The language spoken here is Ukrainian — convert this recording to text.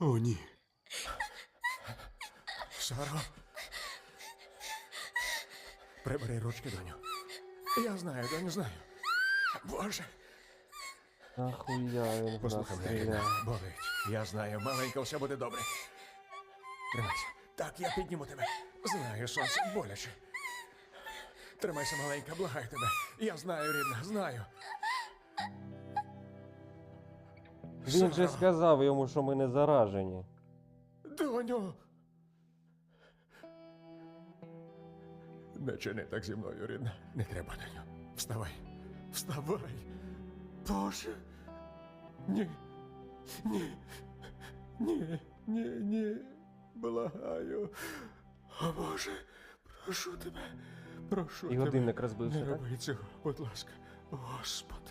О, ні. Саро. Прибери ручки, доню. Я знаю, доню, знаю. Боже. Нахуя він Послухай мене? Рідна, болить. Я знаю, маленька, все буде добре. Тримайся. Так, я підніму тебе. Знаю, сонце, боляче. Тримайся, маленька, благаю тебе. Я знаю, рідна, знаю. Він же сказав йому, що ми не заражені. Доню. Не чини так зі мною, рідна. Не треба, доню. Вставай. Вставай. Боже. Ні. Ні. Ні. Ні, ні. Благаю. О Боже. Прошу тебе. Прошу І тебе. годинник розбився, Не так? роби цього, будь ласка. Господи.